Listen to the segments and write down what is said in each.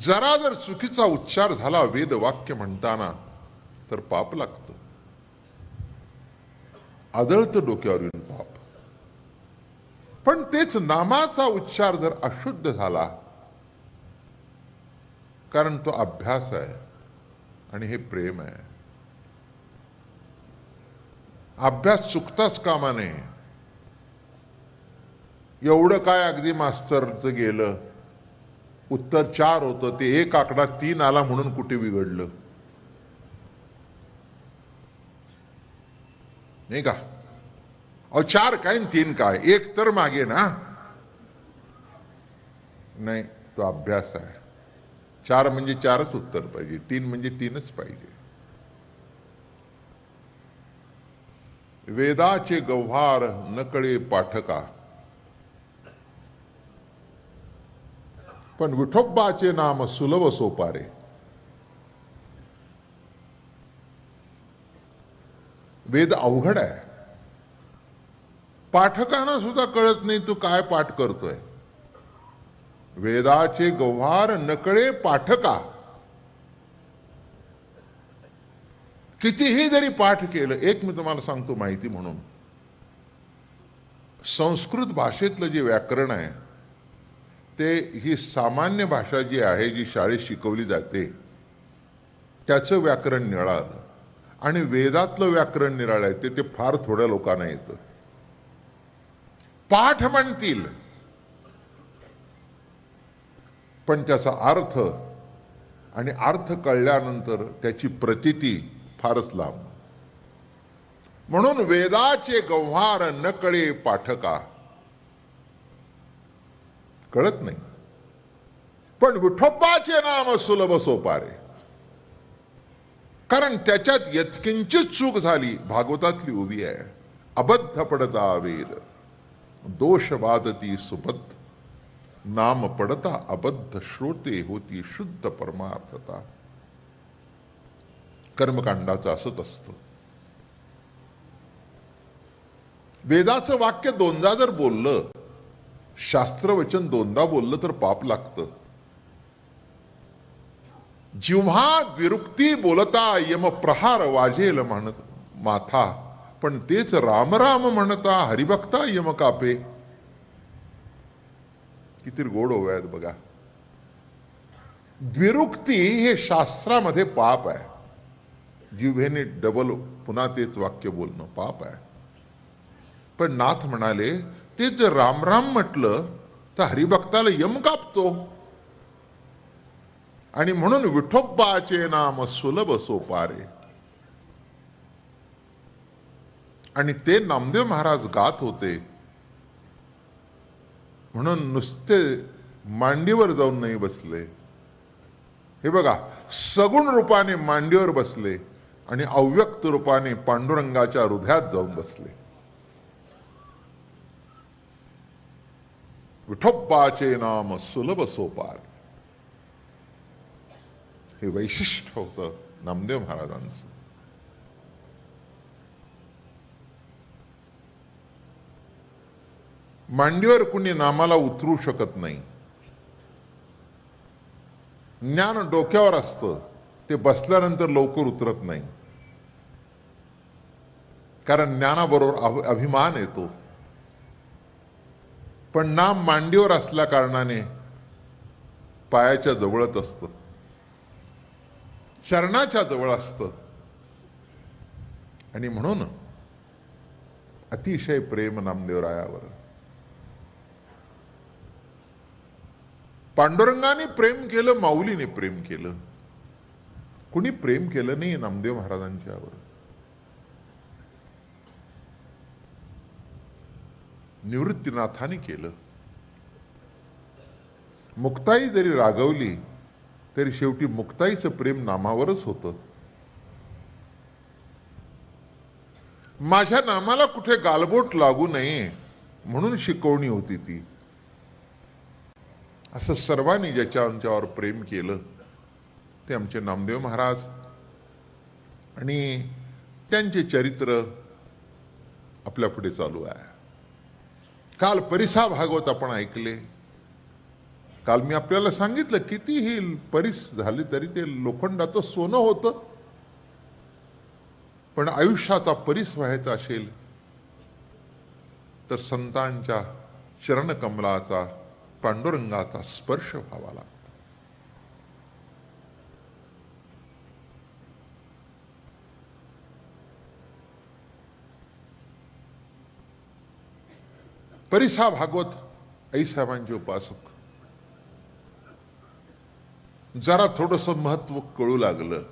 जरा जर चुकीचा उच्चार झाला वेद वाक्य म्हणताना तर पाप लागतं. आदळतं डोक्यावर येऊन पाप. पण तेच नामाचा उच्चार जर अशुद्ध झाला कारण तो अभ्यास आहे आणि हे प्रेम आहे. अभ्यास चुकताच कामा नये एवढं काय अगदी मास्तरचं गेलं उत्तर चार होतं ते एक आकडा तीन आला म्हणून कुठे बिघडलं? नाही का? अहो चार काय तीन काय? एक तर मागे ना. नाही तो अभ्यास आहे. चार म्हणजे चारच उत्तर पाहिजे तीन म्हणजे तीनच पाहिजे. वेदाचे गव्हार नकळे पाठका. पण विठोबाचे नाम सुलभ सोपारे. वेद अवघड आहे. पाठकांना सुद्धा कळत नाही तू काय पाठ करतोय. वेदाचे गव्हार नकळे पाठका. कितीही जरी पाठ केलं एक मी तुम्हाला सांगतो माहिती म्हणून. संस्कृत भाषेतलं जे व्याकरण आहे ते ही सामान्य भाषा जी आहे जी शाळेत शिकवली जाते त्याचं व्याकरण निराळं. आणि वेदातलं व्याकरण निराळं आहे ते ते फार थोड्या लोकांना येतं. पाठ म्हणतील. पण त्याचा अर्थ आणि अर्थ कळल्यानंतर त्याची प्रतिती फारच लांब. म्हणून वेदाचे गव्हार नकळे पाठका. कळत नाही. पण विठोबाचे नाम सुलभ सोपारे. कारण त्याच्यात यत्किंचित चूक झाली भागवतातली उभी आहे. अबद्ध पडता वेद दोष वादती सुबद्ध. नाम पडता अबद्ध श्रोते होती शुद्ध परमार्थता. कर्मकांडाचं असत असतं. वेदाचं वाक्य दोनदा जर बोललं शास्त्रवचन दोनदा बोललं तर पाप लागतं. जिव्हा विरुक्ती बोलता यम प्रहार वाजेल म्हणत माथा पण तेच रामराम म्हणता हरिभक्ता यम कापे. किती गोड होव्यात आहेत बघा. द्विरुक्ती हे शास्त्रामध्ये पाप आहे. जिव्हेने डबल पुन्हा तेच वाक्य बोलणं पाप आहे. पण नाथ म्हणाले ते जर राम राम म्हटलं तर हरिभक्ताला यम कापतो. आणि म्हणून विठोबाचे नाम सुलभ सोपारे. आणि ते नामदेव महाराज गात होते. म्हणून नुसते मांडीवर जाऊन नाही बसले. हे बघा सगुण रूपाने मांडीवर बसले आणि अव्यक्त रूपाने पांडुरंगाच्या हृदयात जाऊन बसले. विठोब्बाचे नाम सुलभ सोपार हे वैशिष्ट्य होतं नामदेव महाराजांचं. मांडीवर कुणी नामाला उतरू शकत नाही. ज्ञान डोक्यावर असतं ते बसल्यानंतर लवकर उतरत नाही. कारण ज्ञानाबरोबर अभिमान येतो. पण नाम मांडीवर असल्या कारणाने पायाच्या जवळच असतं. चरणाच्या जवळ असतं. आणि म्हणून अतिशय प्रेम नामदेवरायावर पांडुरंगाने प्रेम केलं माऊलीने प्रेम केलं. कुणी प्रेम केलं नाही नामदेव महाराजांच्यावर? निवृत्तीनाथाने केलं. मुक्ताई जरी रागवली तरी शेवटी मुक्ताईचं प्रेम नामावरच होतं. माझ्या नामाला कुठे गालबोट लागू नये म्हणून शिकवणी होती ती. असं सर्वांनी ज्याच्या आमच्यावर प्रेम केलं ते आमचे नामदेव महाराज आणि त्यांचे चरित्र आपल्या पुढे चालू आहे. काल परिसा भागवत आपण ऐकले. काल मी आपल्याला सांगितलं कितीही परीस झाली तरी ते लोखंडाचं सोनं होतं. पण आयुष्याचा परीस व्हायचा असेल तर संतांच्या चरणकमलाचा पांडुरंगाचा स्पर्श व्हावा लागतो. परिसा भागवत आईसाहेबांचे उपासक. जरा थोडस महत्त्व कळू लागलं.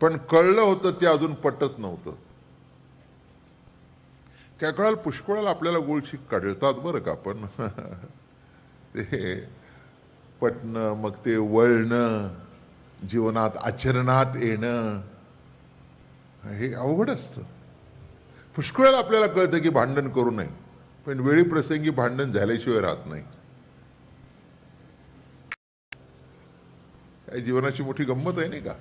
पण कळलं होतं ते अजून पटत नव्हतं. काय कळाल पुष्कळाला आपल्याला गोळशी कळतात बरं का पण ते पटणं मग ते वळणं जीवनात आचरणात येणं. हे अवघड असतं. पुष्कळ आपल्याला कळतं की भांडण करू नये पण वेळी प्रसंगी भांडण झाल्याशिवाय राहत नाही. जीवनाची मोठी गंमत आहे नाही का?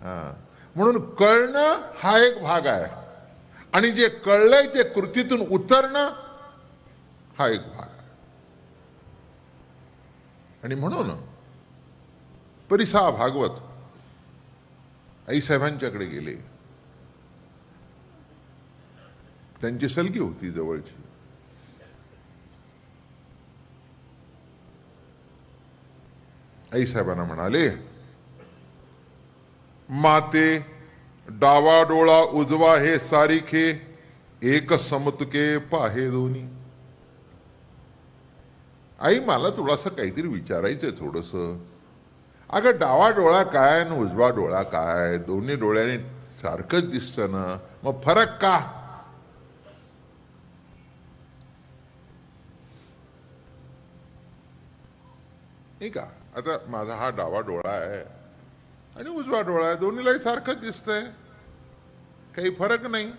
हा. म्हणून कळणं हा एक भाग आहे. आणि जे कळलंय ते कृतीतून उतरणं हा एक भाग आहे. आणि म्हणून परिसा भागवत आईसाहेबांच्याकडे गेले. त्यांची सलगी होती जवळची. आई साहेबांना म्हणाले माते डावा डोळा उजवा हे सारिखे एक समतुके पाहे दोन्ही. आई मला थोडासा काहीतरी विचारायचंय थोडस. अगं डावा डोळा काय आणि उजवा डोळा काय? दोन्ही डोळ्याने सारखंच दिसतं ना. मग फरक का? नाही का आता माझा हा डावा डोळा आहे आणि उजवा डोळा आहे. दोन्हीलाही सारखंच दिसतंय. काही फरक नाही.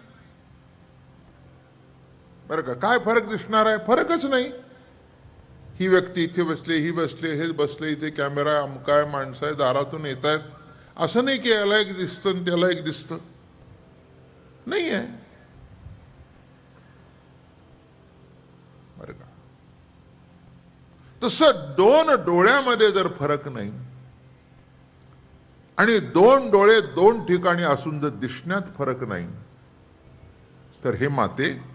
बरं का? काय फरक दिसणार आहे? फरकच नाही. ही व्यक्ती इथे बसली ही बसली हे बसले इथे कॅमेरा अमकाय माणसं आहे दारातून येत आहेत असं नाही की याला एक दिसतं आणि त्याला एक दिसतं. नाही आहे बरं का तसं दोन डोळ्यामध्ये जर फरक नाही आणि दोन डोळे दोन ठिकाणी असून जर दिसण्यात फरक नाही तर हे माते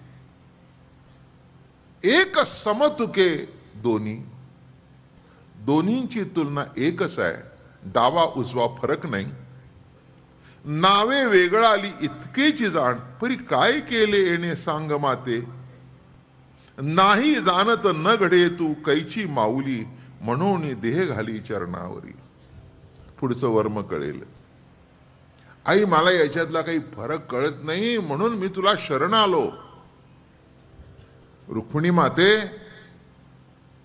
एक समतुके दोन्ही. दोन्हींची तुलना एकच आहे. डावा उजवा फरक नाही. नावे वेगळाली इतकेची जाण. परी काय केले येणे सांग माते? नाही जाणत न घडे तू कैची माऊली म्हणून देह घाली चरणावरी. पुढचं वर्म कळेल. आई मला याच्यातला काही फरक कळत नाही म्हणून मी तुला शरण आलो. रुक्मिणी माते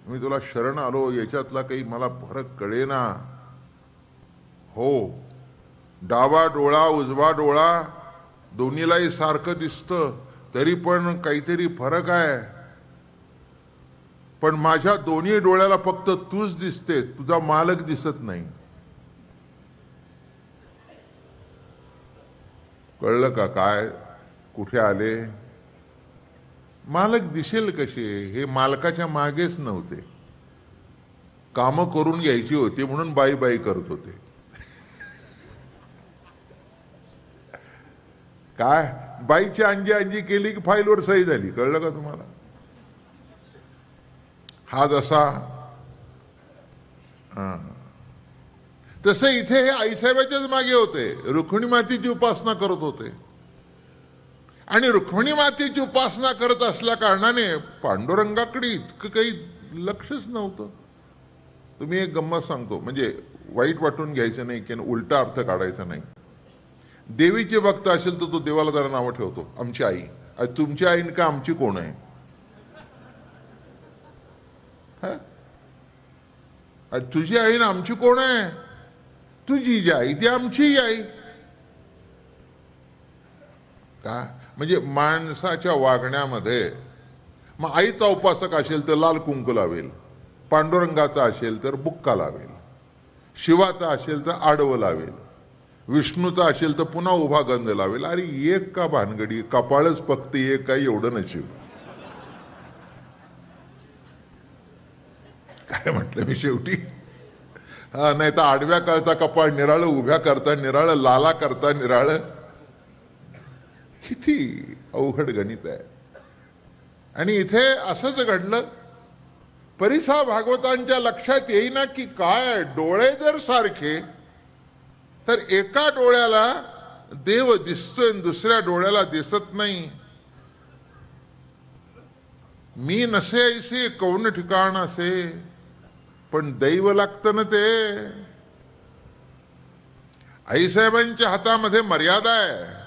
मी तुला शरण आलो याच्यातला काही मला फरक कळेना. हो डावा डोळा उजवा डोळा दोन्हीलाही सारखं दिसतं तरी पण काहीतरी फरक आहे. पण माझ्या दोन्ही डोळ्याला फक्त तूच दिसते तुझा मालक दिसत नाही. कळलं का काय? कुठे आले? मालक दिसेल कसे? हे मालकाच्या मागेच नव्हते. काम करून घ्यायची होती म्हणून बाई बाई करत होते. काय? बाईची अंजी अंजी केली की फाईलवर सही झाली? कळलं का तुम्हाला? हा जसा तसे तसं इथे हे आईसाहेबाच्याच मागे होते. रुक्मिणी मातीची उपासना करत होते. आणि रुक्मिणी मातेची उपासना करत असल्या कारणाने पांडुरंगाकडे इतकं काही लक्षच नव्हतं. तुम्ही एक गंमत सांगतो. म्हणजे वाईट वाटून घ्यायचं नाही की उलटा अर्थ काढायचा नाही. देवीचे भक्त असेल तर तो देवाला जरा नावं ठेवतो. आमची आई. तुमची आई का आमची कोण आहे? तुझी आई ना आमची कोण आहे? तुझी जी आई ती आमची आई. का? म्हणजे माणसाच्या वागण्यामध्ये मग आईचा उपासक असेल तर लाल कुंकू लावेल पांडुरंगाचा असेल तर बुक्का लावेल शिवाचा असेल तर आडवं लावेल विष्णूचा असेल तर पुन्हा उभा गंध लावेल. अरे एक का भानगडी कपाळच फक्त एक काय एवढं नशीब. काय म्हटलं मी शेवटी? हा नाही तर आडव्या करता कपाळ निराळ उभ्या करता निराळ लाला करता निराळ. किती अवघड गणित आहे. आणि इथे असंच घडलं परिसा भागवतांच्या लक्षात येईना की काय डोळे जर सारखे तर एका डोळ्याला देव दिसतोय दुसऱ्या डोळ्याला दिसत नाही. मी नसे ऐसे कौन ठिकाण असे? पण दैव लागतं ना ते. आईसाहेबांच्या हातामध्ये मर्यादा आहे.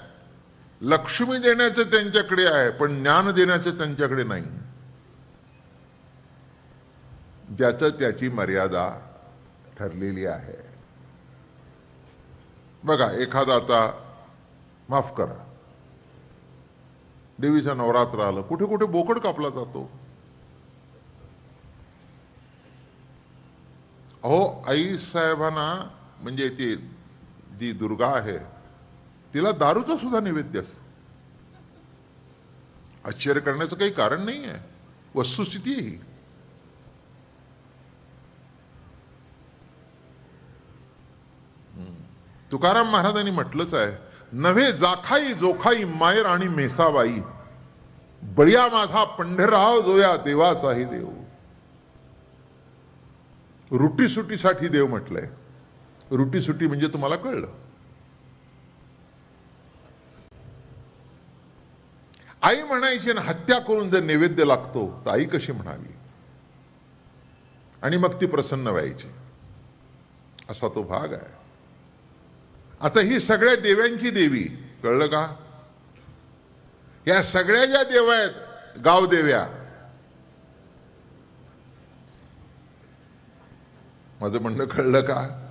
लक्ष्मी देण्याचं त्यांच्याकडे आहे पण ज्ञान देण्याचं त्यांच्याकडे नाही. ज्याचं त्याची मर्यादा ठरलेली आहे. बघा एखादा आता माफ करा. देवीचं नवरात्र आलं कुठे कुठे बोकड कापला जातो. अहो आई साहेबांना म्हणजे ती जी दुर्गा आहे तिला दारूचा सुद्धा नैवेद्य असतो. आश्चर्य करण्याचं काही कारण नाही आहे. वस्तुस्थिती आहे ही. तुकाराम महाराजांनी म्हटलंच आहे नव्हे जाखाई जोखाई मायर आणि मेसाबाई बळिया माझा पंढरराव जोया देवाचाही देव. रुटीसुटीसाठी देव म्हटलंय. रुटीसुटी म्हणजे तुम्हाला कळलं. आई म्हणायची ना हत्या करून जर नैवेद्य लागतो तर आई कशी म्हणावी? आणि मग ती प्रसन्न व्हायची. असा तो भाग आहे. आता ही सगळ्या देव्यांची देवी कळलं का? या सगळ्या ज्या देव आहेत गावदेव्या माझं म्हणणं कळलं का?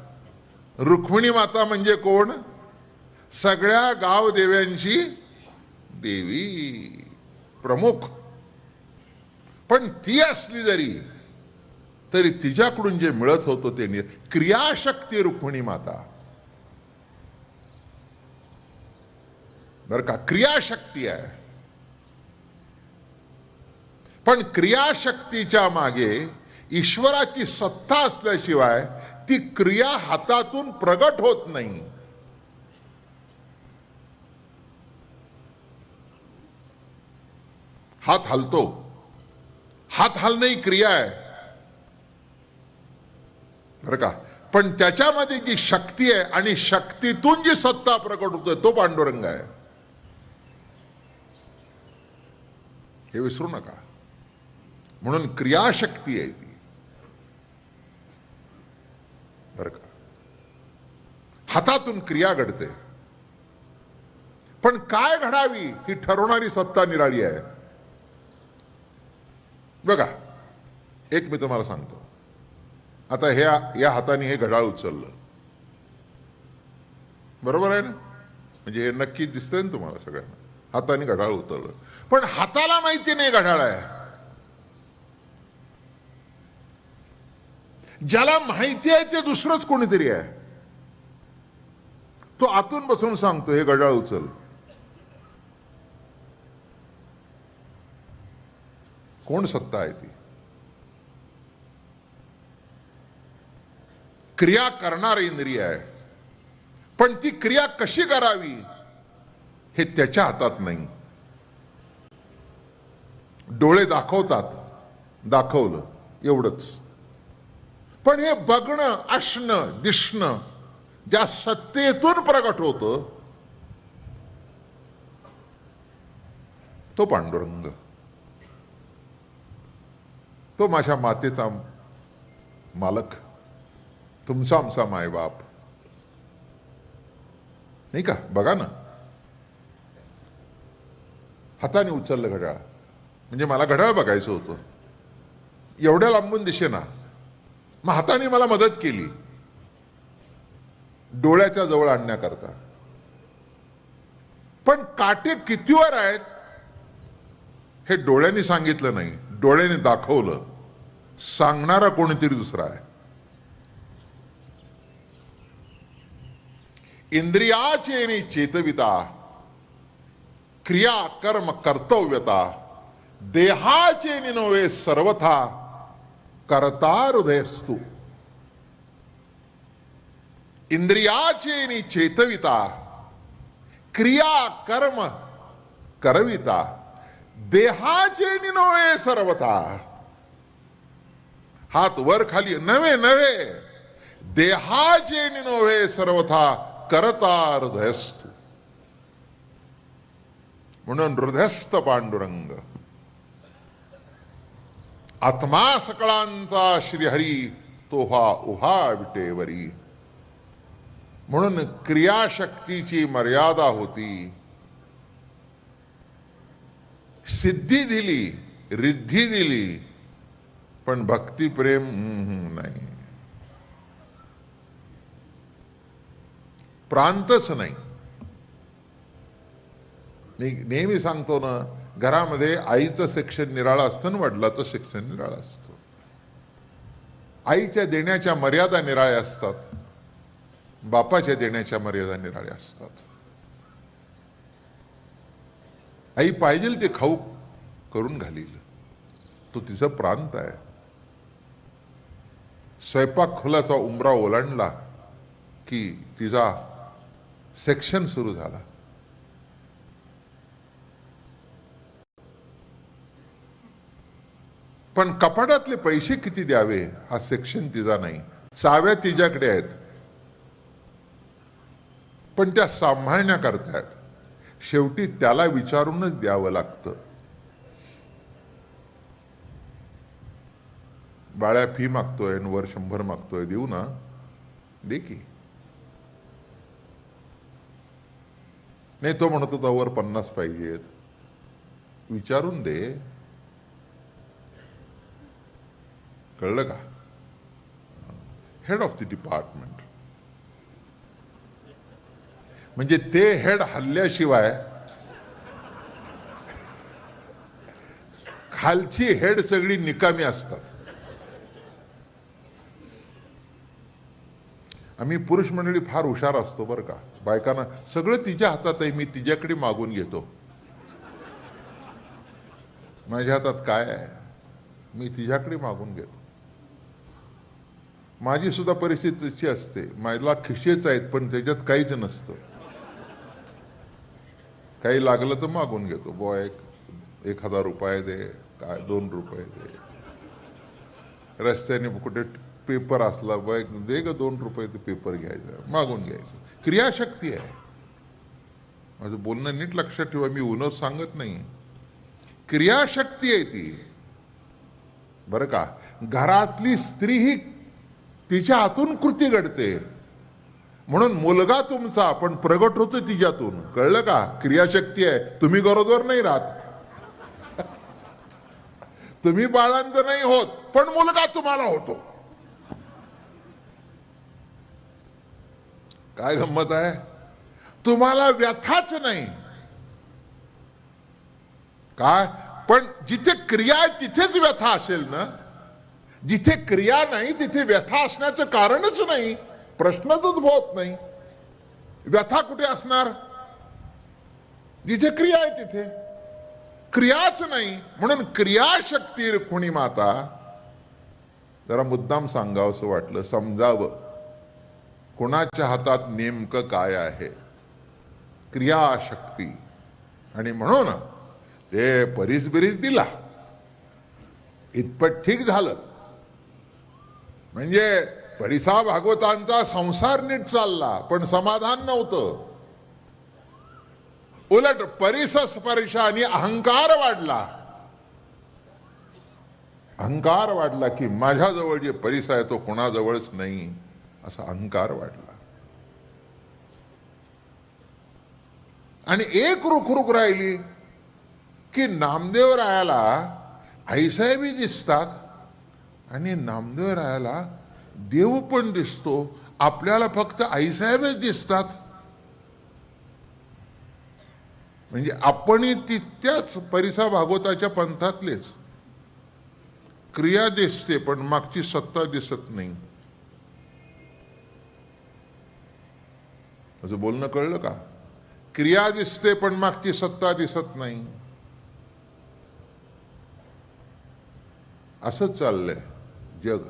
रुक्मिणी माता म्हणजे कोण? सगळ्या गावदेव्यांची देवी. प्रमुख. पण ती असली जरी तरी तिच्याकडून जे मिळत होतं ते क्रियाशक्ती रुक्मिणी माता. बर का क्रियाशक्ती आहे. पण क्रियाशक्तीच्या मागे ईश्वराची सत्ता असल्याशिवाय ती क्रिया हातातून प्रगट होत नाही. हात हलतो. हात हलणे ही क्रिया आहे. बरं का? पण त्याच्यामध्ये जी शक्ती आहे आणि शक्तीतून जी सत्ता प्रकट होतोय तो पांडुरंग आहे. हे विसरू नका. म्हणून क्रियाशक्ती आहे ती. बरं का हातातून क्रिया घडते. पण काय घडावी ही ठरवणारी सत्ता निराळी आहे. बघा एक मी तुम्हाला सांगतो. आता हे या हाताने हे घड्याळ उचललं. बरोबर आहे ना? म्हणजे हे नक्की दिसतंय ना तुम्हाला सगळ्यांना? हाताने घड्याळ उचललं पण हाताला माहिती नाही घड्याळ आहे. ज्याला माहिती आहे ते दुसरंच कोणीतरी आहे. तो आतून बसून सांगतो हे गडाळ उचल. कोण सत्ता आहे ती? क्रिया करणार इंद्रिय आहे. पण ती क्रिया कशी करावी हे त्याच्या हातात नाही. डोळे दाखवतात दाखवलं एवढंच. पण हे बघणं असणं दिसणं ज्या सत्तेतून प्रकट होतं तो पांडुरंग. तो माझ्या मातेचा मालक. तुमचा आमचा मायबाप. नाही का? बघा ना. हाताने उचललं घड्याळ. म्हणजे मला घड्याळ बघायचं होतं. एवढ्या लांबून दिसे ना मग हाताने मला मदत केली. डोळ्याच्या जवळ आणण्याकरता. पण काटे कितीवर आहेत? हे डोळ्यांनी सांगितलं नाही. डोळ्याने दाखवलं. सांगणारा कोणीतरी दुसरा आहे. इंद्रियाचे चेतविता. क्रिया कर्म कर्तव्यता. देहाचे निनोवे सर्वथा. करता हृदयस्तू इंद्रियाचे नि चेतविता क्रिया कर्म करविता देहाचे नि नव्हे सर्वता हात वर खाली नव्हे नव्हे. देहाचे नि नव्हे सर्वथा करता हृदयस्थ म्हणून हृदयस्थ पांडुरंग आत्मा सकळांचा श्रीहरी तोहा उभा विटेवरी. म्हणून क्रियाशक्तीची मर्यादा होती. सिद्धी दिली रिद्धी दिली पण भक्तिप्रेम हम्म, नाही. प्रांतच नाही. मी नेहमी सांगतो ना घरामध्ये आईचं सेक्शन निराळं असतं ना वडिलाचं सेक्शन निराळं असतं. आईच्या देण्याच्या मर्यादा निराळ्या असतात. बापाच्या देण्याच्या मर्यादा निराळ्या असतात. आई पाहिजे ते खाऊ करून घालील. तो तिचा प्रांत आहे. स्वयंपाक खोलाचा उमरा ओलांडला की तिचा सेक्शन सुरू झाला. पण कपाटातले पैसे किती द्यावे? हा सेक्शन तिचा नाही. सहाव्या तिच्याकडे आहेत. पण त्या सांभाळण्या करतायत शेवटी त्याला विचारूनच द्यावं लागतं. बाळ्या फी मागतोय वर शंभर मागतोय. देऊ ना. दे की. नाही तो म्हणत होता वर पन्नास पाहिजेत. विचारून दे. कळलं का? हेड ऑफ द डिपार्टमेंट म्हणजे ते हेड हल्ल्याशिवाय खालची हेड सगळी निकामी असतात. आम्ही पुरुष मंडळी फार हुशार असतो बरं का. बायकांना सगळं तिच्या हातात आहे मी तिच्याकडे मागून घेतो. माझ्या हातात काय आहे? मी तिच्याकडे मागून घेतो. माझी सुद्धा परिस्थिती तशी असते. मला खिशेच आहेत पण त्याच्यात काहीच नसतं. काही लागलं तर मागून घेतो. बॉ एक एक हजार रुपये दे काय दोन रुपये दे. रस्त्याने कुठे पेपर असला बॉ एक दे ग दोन रुपये ते पेपर घ्यायचं. मागून घ्यायचं. क्रियाशक्ती आहे. माझं बोलणं नीट लक्षात ठेवा मी उन्हच सांगत नाही क्रियाशक्ती आहे ती. बरं का? घरातली स्त्री ही तिच्या हातून कृती घडते. म्हणून मुलगा तुमचा पण प्रगट होतो तिच्यातून. कळलं का? क्रियाशक्ती आहे. तुम्ही गरोदर नाही राहत. तुम्ही बाळांत नाही होत पण मुलगा तुम्हाला होतो. काय गंमत आहे? तुम्हाला व्यथाच नाही. काय? पण जिथे क्रिया आहे तिथेच व्यथा असेल ना? जिथे क्रिया नाही तिथे व्यथा असण्याचं कारणच नाही. प्रश्नच उद्भवत नाही. व्यथा कुठे असणार? जिथे क्रिया आहे तिथे. क्रियाच नाही. म्हणून क्रियाशक्ती रुक्मिणी माता? जरा मुद्दाम सांगावं असं वाटलं. समजावं. कोणाच्या हातात नेमकं काय आहे? क्रियाशक्ती. आणि म्हणून ते परीस बिरीस दिला. इतपत ठीक झालं. म्हणजे परिसा भागवतांचा संसार नीट चालला पण समाधान नव्हतं. उलट परिस स्पर्शाने अहंकार वाढला. अहंकार वाढला की माझ्याजवळ जे परिस आहे तो कोणाजवळच नाही असा अहंकार वाढला. आणि एक रुखरुख राहिली की नामदेव रायाला आईसाहेबी दिसतात. आणि नामदेव रायाला देव पण दिसतो. आपल्याला फक्त आईसाहेबच दिसतात. म्हणजे आपणही तितक्याच परिसा भागवताच्या पंथातलेच. क्रिया दिसते पण मागची सत्ता दिसत नाही. असं बोलणं कळलं का? क्रिया दिसते पण मागची सत्ता दिसत नाही. असंच चाललंय. जग.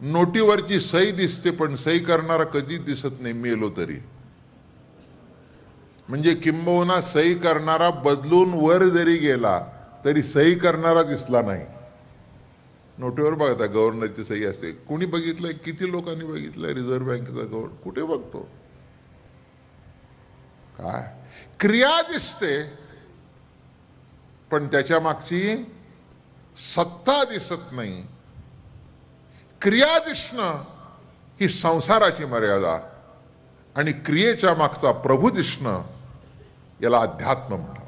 नोटीवरची सही दिसते पण सही करणारा कधीच दिसत नाही मेलो तरी. म्हणजे किंबहुना सही करणारा बदलून वर जरी गेला तरी सही करणारा दिसला नाही. नोटीवर बघता गव्हर्नरची सही असते. कुणी बघितलंय? किती लोकांनी बघितलंय? रिझर्व्ह बँकेचा गव्हर्नर कुठे बघतो? काय? क्रिया दिसते पण त्याच्या मागची सत्ता दिसत नाही. क्रिया दिसणं ही संसाराची मर्यादा आणि क्रियेच्या मागचा प्रभू दिसणं याला अध्यात्म म्हणतात.